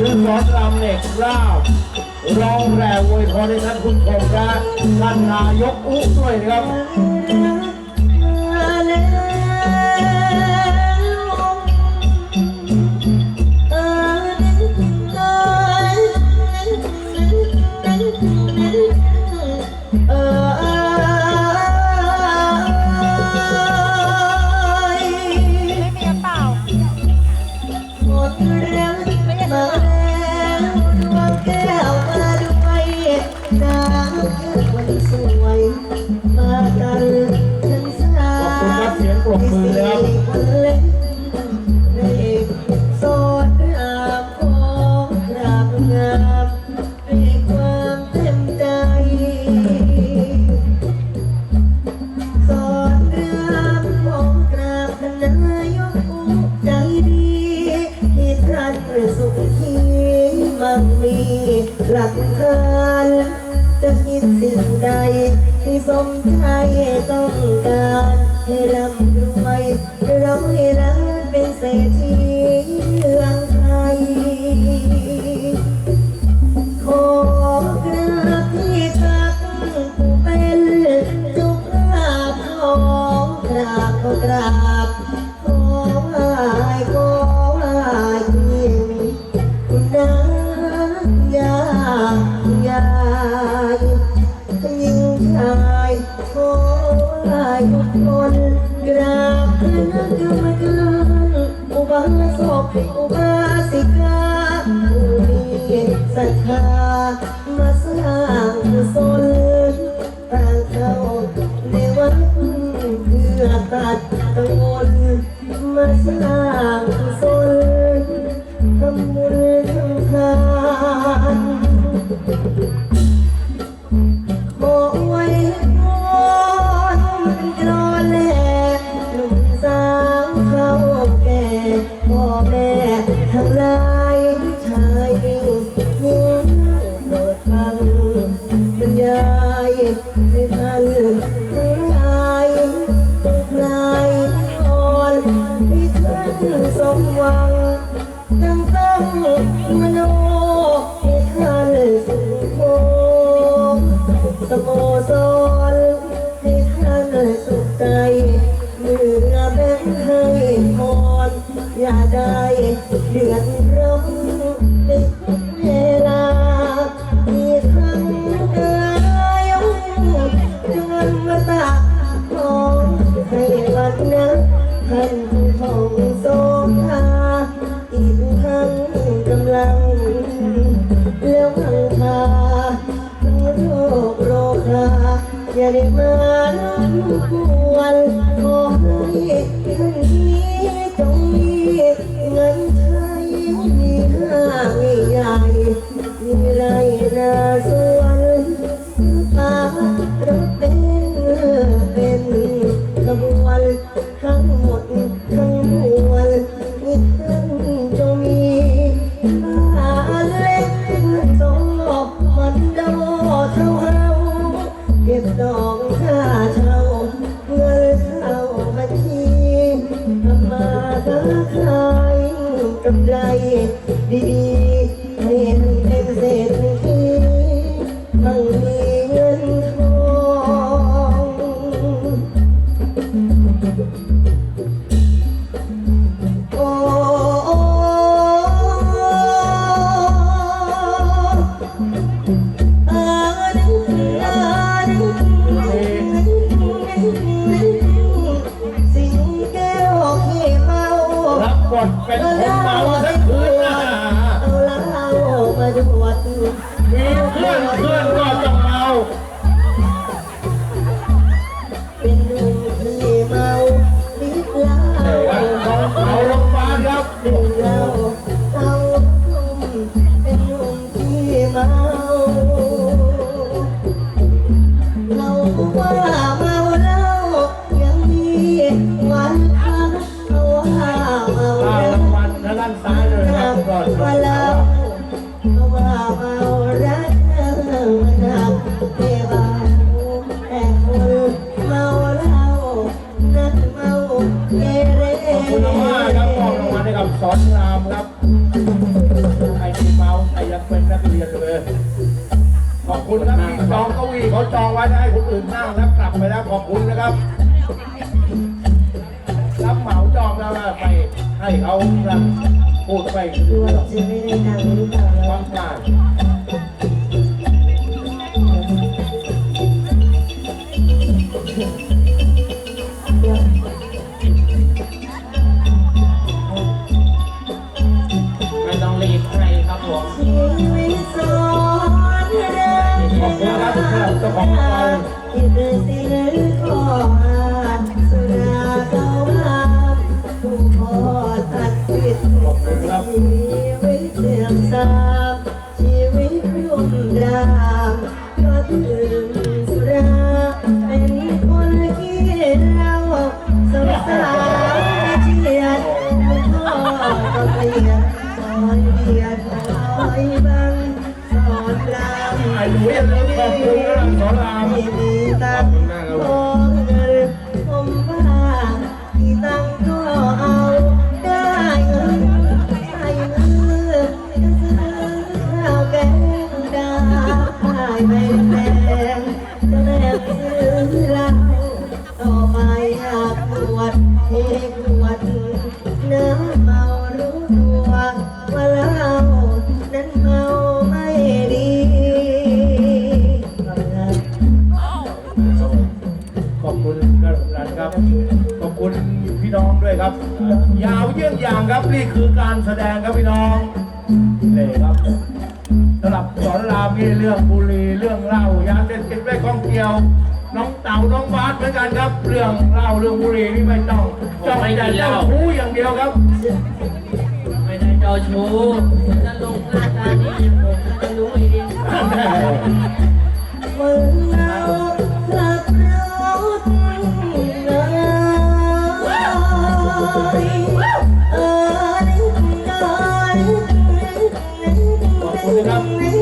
คือหมอรำเล็กเล่ารองแรงโวยพรให้ท่านผู้ผมนะท่านนายกอุ้ด้วยนะครับ ดนะท่านผู้ทองโซฟาอีกทั้งกำลัง แล้วพังคาทั้งโรคโรคาอย่าได้มาล้วนขอให้ จองเก้าอี้เขาจองไว้ให้คนอื่นนั่งแล้วกลับไปแล้วขอบคุณนะครับ รับเหมาจองแล้วไปให้เขาพูดไปด้ไปความการ Và thứ nhất. ยาวเยี่ยงอย่างครับนี่คือการแสดงครับพี่น้องเลยครับสลับสอนรามีเรื่องบุรีเรื่องเหล้ายาเสพติดไม่ข้องเกี่ยว น้องเต่าน้องบาสเหมือนกันครับเรื่องเหล้าเรื่องบุรีนี่ไม่ต้องจ้องแต่เจ้าชู้อย่างเดียวครับไม่ได้เจ้าชู้จะลงหน้าตาดีผมจะรู้เอง นะครับ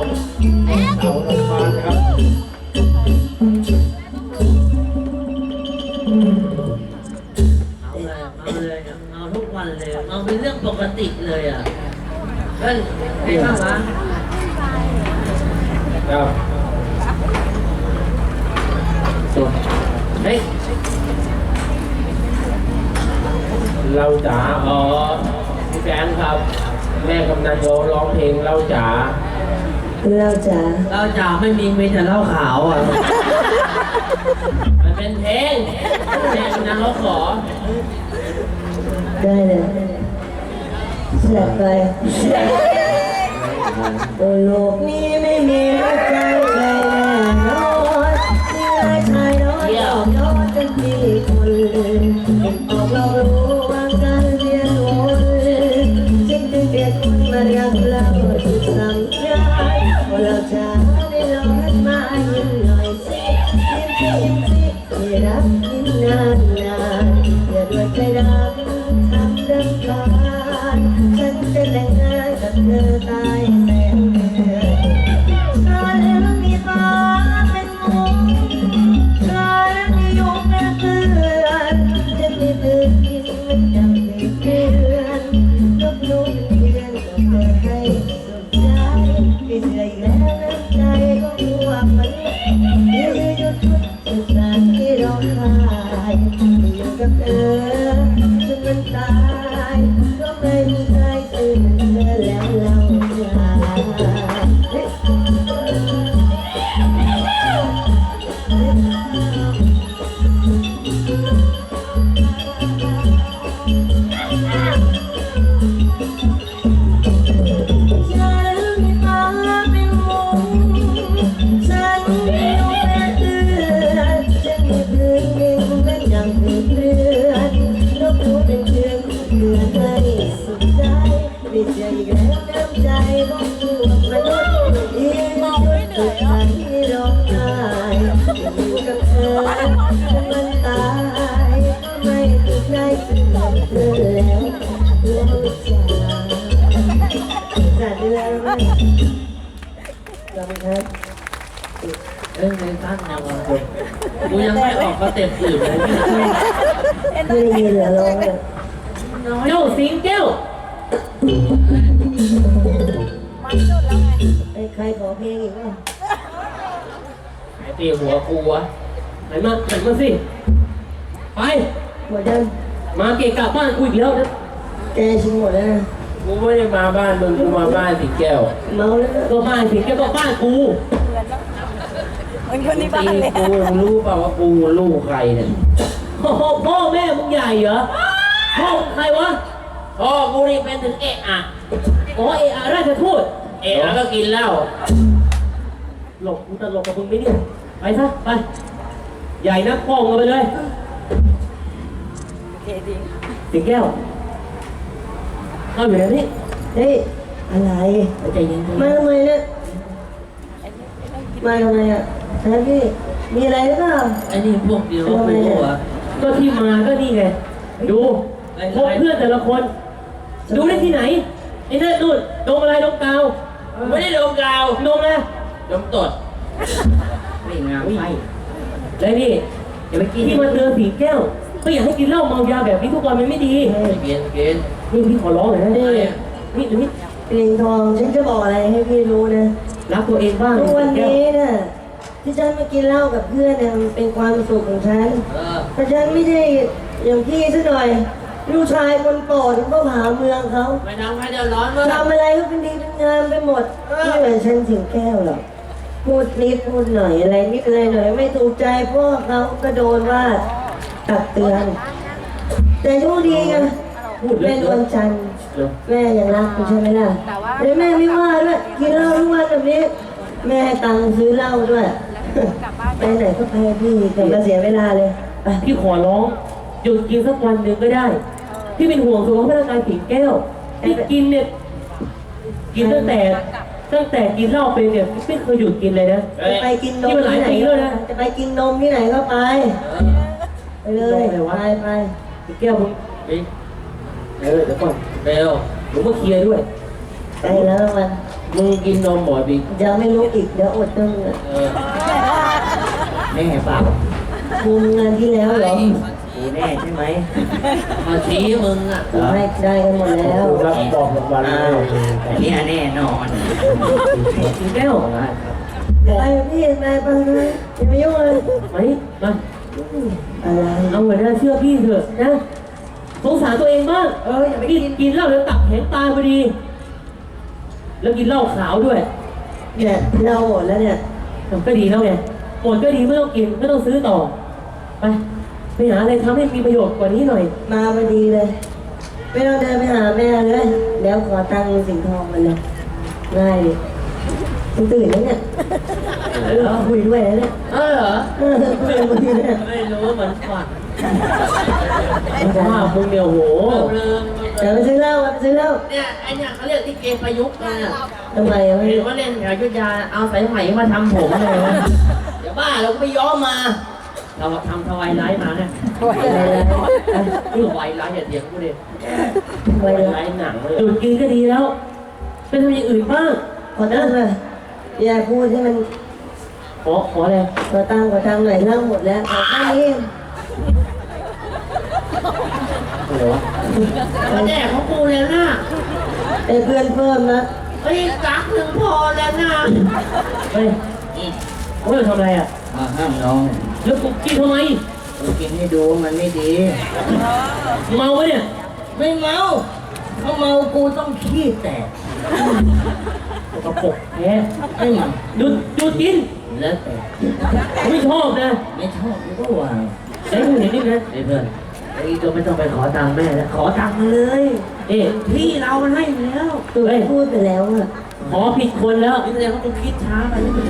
ามเราเลงมานะครับเอาเลยเอาเลยเอาทุกวันเลยเอาเป็นเรื่องปกติเลยอะเฮ้ยไอ้ข้าวะครับเฮ้ยเราจ๋าอ๋อพี่แบงค์ครับ แม่กำนันโยร้องเพลงเราจ๋า เราจะเราจ่าไม่มีมีแต่เหล้าขาวอะ มันเป็นเพลงเพลงนะเขาขอได้เลยสลับไป อน ไม่เจออีกแล้วน้ำใจของตัวมนุษย์ยืนจุดสุดท้ายที่ร้องไห้อยู่กับเธอจนมันตายก็ไม่ถูกใจเสื่อมเธอแล้วแล้วจ้าจัดเลยนะขอบคุณครับเอ้ยในสั้นนะวะกูยังไม่ออกก็เต็มอื่นเลยไม่ได้ยินเหรอร้องเนี่ย เจ้าสิง แก้วไอ้ใครขอเพลงอีกป่ะไอ้ตีหัวกูวะไหนมาไหนมาสิ ไป หมดยังมาเกะกะบ้านกูอีกแล้วนะแกชิมหมดแล้วนะกูไม่ได้มาบ้านมึงกูมาบ้านสีแก้วเมาแล้วนะก็บ้านสิงแก้วก็บ้านกูมันคนที่บ้านตีเลยกูมึงรู้เปล่าว่ากูลูกใครเนี่ยโอ้โหพ่อแม่มึงใหญ่เหรอพ่อมึงใครวะ พ่อกูนี่เป็นถึงเอะอะอ๋อเออาราชทูตเอะอะก็กินเหล้าหลบกูตลกกับมึงไหมเนี่ยไปซะไป ใหญ่นักพ่อมึงเอาไปเลยโอเคดีสิงแก้วเอาอยู่ไหนนี่เฮ้ยอะไรใจเย็นมาทำไมเนี่ย มาทำไมอะฮะพี่มีอะไรหรือเปล่าไอ้นี่พวกเดียวกับกูเหรอก็ที่มาก็นี่ไงดูพวกเพื่อนแต่ละคน ดูได้ที่ไหนไอ้นั่นนู่นดมอะไรดมกาวไม่ได้ดมกาวดมอะไรดมตดไม่งามไฟแล้วนี่อย่าไปกินที่มาเตือนสีแก้ว ก็อยากให้กินเหล้าเมายาแบบนี้ทุกวันมันไม่ดีเกินเกินนี่พี่ขอร้องเลยนะเฮ้ยนี่นี่กลิ่นทองฉันจะบอกอะไรให้พี่รู้นะรักตัวเองบ้างทุกวันสีแก้วนี้น่ะที่ฉันมากินเหล้ากับเพื่อนเนี่ยมันเป็นความสุขของฉันเออแต่ฉันไม่ใช่อย่างพี่ซะหน่อย ลูกชายคนโปรดก็หาเมืองเขาไม่ทำให้เดือดร้อนมั้งทำอะไรก็เป็นดีเป็นงามไปหมดไม่เหมือนฉันถึงแก้วหรอกพูดนิดพูดหน่อยอะไรนิดอะไรหน่อยไม่ถูกใจพ่อเขาก็โดนว่าตักเตือน แต่โชคดีไงพูดเยแม่อะนวลจันทร์เหรอแม่ยังรักคุณใช่ไหมล่ะแล้วแม่ไม่ว่าด้วยกินเหล้าทุกวันแบบนี้ แม่ให้ตังค์ซื้อเหล้าด้วยไปไหนก็ไปพี่แต่มาเสียเวลาเลยไปพี่ขอร้องหยุดกินสักวันหนึ่งก็ได้ พี่เป็นห่วงสุขภาพร่างกายผิงแก้วพี่กินเนี่ยกินตั้งแต่ตั้งแต่กินเหล้าไปเนี่ยไม่เคยหยุดกินเลยนะจะไปกินนมนี่มันหลายที่ไหนปีแล้วนะจะไปกินนมที่ไหนก็ไปไปเลยนมอะไรวะไปไปผิงแก้วมึงเฮ้ยเออเดี๋ยวก่อนเร็วเดี๋ยวมาเคลียร์ด้วยไปแล้วมันมึงกินนมบ่อยบิ๊กยังไม่รู้อีกเดี๋ยวอดตึงอะเออแม่เปล่า คุมงานที่แล้วเหรอกูแน่ใช่ไหมมาชี้มึงอะผมให้ได้กันหมดแล้วรับบอกรางวัลเลยอันนี้แน่นอนผิงแก้วไปพี่ไปไปเลยอย่ามายุ่งเลยไหมมาอะไรเอาเหมือนนะเชื่อพี่เถอะนะสงสารตัวเองบ้างเอออย่าไปกิกินนกินเหล้าแล้วตับแข็งตายพอดี แล้วกินเหล้าขาวด้วยเนี่ยเราหมดแล้วเนี่ยก็ดีแล้วไงหมดก็ดีไม่ต้องกินไม่ต้องซื้อต่อ ไปไปหาอะไรทำให้มีประโยชน์กว่านี้หน่อย มาพอดีเลย ไม่ต้องเดินไปหาแม่เลยเดี๋ยวขอตังค์สิงห์ทองมันเลยง่ายดิคุณตื่นแล้วเนี่ยเออคุยด้วยแล้วเนี่ยเออเหรอเออคุยคุยเนี่ยไม่รู้เหมือนฝันว่ามึงเนี่ยโอ้โหเริ่มเดี๋ยวไปซื้อเหล้าไปซื้อเหล้าเนี่ยไอเนี่ยเขาเรียกที่เกมประยุกต์นะทำไมอะไม่เห็นว่าเล่นแถวยุทธยาเอาสายไหมมาทำผมเลยนะเดี๋ยวบ้าเราก็ไปย้อมมา เราทำทวายไลท์มาเนี่ยอะไรนะทวายไลท์อย่าเถียงกูดิทำทไมวายไลล่ะท์หนังเลยหยุดกินก็ดีแล้วไปทำอย่างอื่นบ้างขอตังค์เลยอย่าพูดให้มันขอขออะไรขอตังค์ขอตังค์หน่อยเหล้าหมดแล้วขอแค่นี้อะไรวะมาแดกของกูแล้วนะไอ้เพื่อนเพิ่มนะเฮ้ยกักหนึ่งพอแล้วนะเฮ้ย เฮ้ยทำอะไรอะมาห้ามน้องแล้วกูกินทำไมกูกินให้ดูมันไม่ดี เมาปะเนี่ย ไม่เมาถ้าเมากูต้องขี้แตกกระปกแพ้ไอ้มันหยุดหยุดกินแล้วแต่ไม่ชอบนะ ไม่ชอบกูก็วางไอ้ผู้เห็นนี่นะไอ้เพื่อน ไอ้ก็ไม่ต้องไปขอตังค์แม่แล้วขอตังค์มาเลยเอ๊ะพี่เรามันให้มาแล้วตัวพูดไปแล้วอะขอผิดคนแล้วนี่แสดงว่ากูคิดช้าไปนิดนึง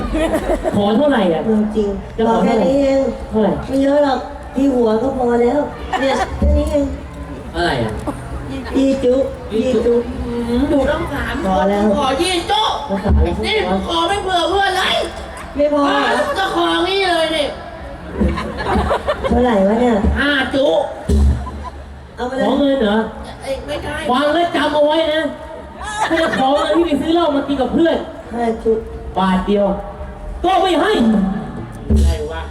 ขอเท่าไหร่อะ จริงๆขอแค่นี้เองเท่าไหร่ไม่เยอะหรอกที่หัวก็พอแล้วเนี่ยแค่นี้เองอะไรอะยี่จุยี่จุดูต้องสามพอแล้วขอยี่โจ๊ะภาษาอะไรพวกนี่นี้วะขอไม่เผื่อเพื่อนเลยไม่พออ่าเหรอก็ของี้ เลยนี่เท่าไหร่วะเนี่ย ห้าจุเอามาขเลอยเงินเหรอไอ้ไม่ใช่วางแล้วจำเอาไว้นะถ้าจะขอเงินที่ไปซื้อเหล้ามากินกับเพื่อนห้าจุด บาทเดียว ก็ไม่ให้อะไรวะ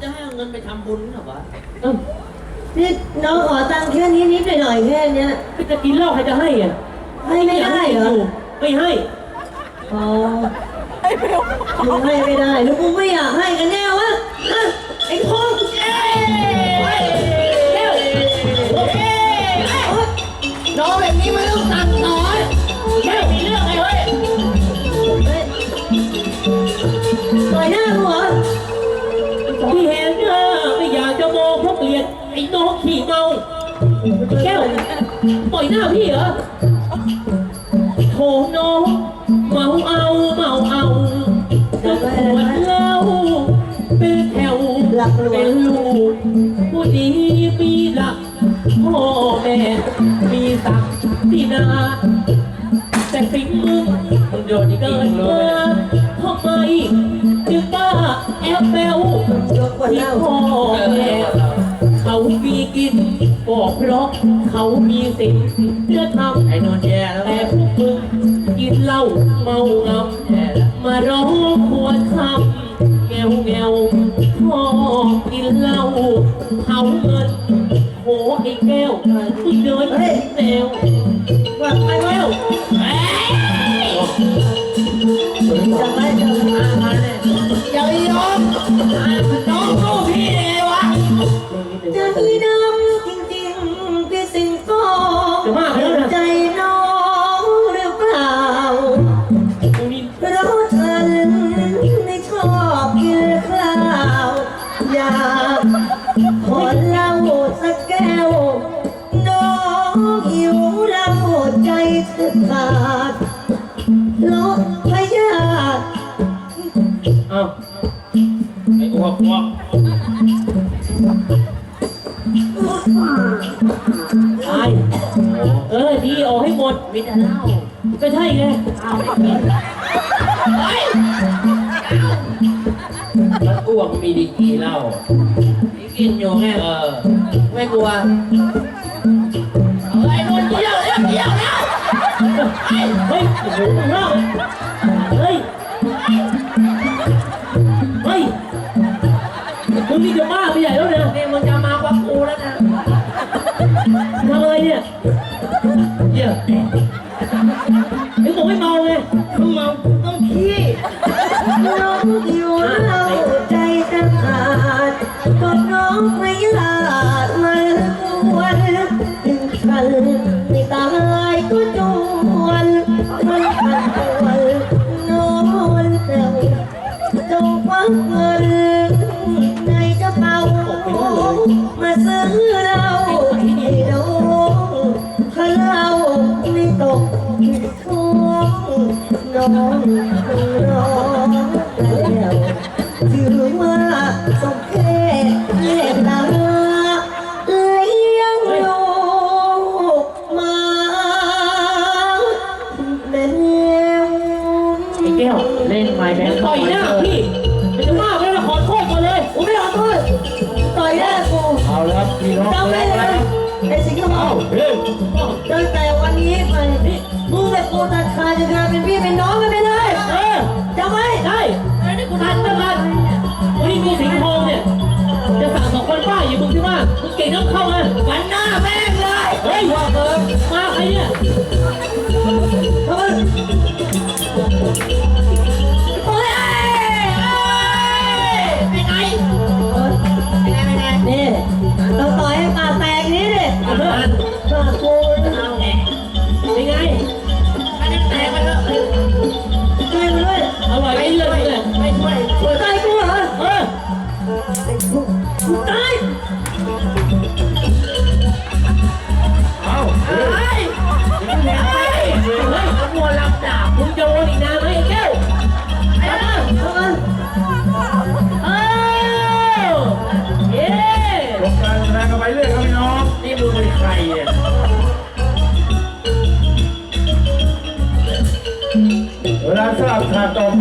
จะให้เอาเงินไปทำบุญเหรอวะเอ้านี่น้องขอตังค์แค่นี้นิดหน่อยๆแค่เนี้ย ก็จะกินเหล้าใครจะให้อะให้ไม่ได้เหรอ ไม่ให้ อ๋อมึงให้ไม่ได้หรือมึงไม่อยากให้กันแน่วะฮะไอ้พงเอ้ น้องขี่เมาแก้วปล่อยหน้าพี่เหรอโถน้องเมาเอาเมาเอาจะขวดเหล้าเป็นแถวเป็นลูกผู้ดีมีหลักพ่อแม่มีศักดิ์ที่นาแต่สิ่งมึงมึง บอกเพราะเขามีสิ่งจะทำไอ้นอนแย่แล้วแต่พวกมึงกินเหล้าเมางำมาร้องควรคำแงวแงวพ่อกินเหล้าเผาเงินโหไอ้แก้วมึงเดินแนวว่าไปแก้แล้ว อีกเลยเอาไปแล้วอ้วกมีดีกีเล่ากินอยู่แม่เออ ไม่กลัวไอ้คนเดียวเดียวเดียวแล้วเฮ้ยเฮ้ยเฮ้ยมึงนี่จะบ้าไปใหญ่แล้วเนี่ยมึงจะมากว่ากูแล้วนะทำอะไรเนี่ยเยี่ย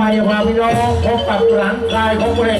มาเดี๋วพาพี่น้องพบกับหลังชายของเรศ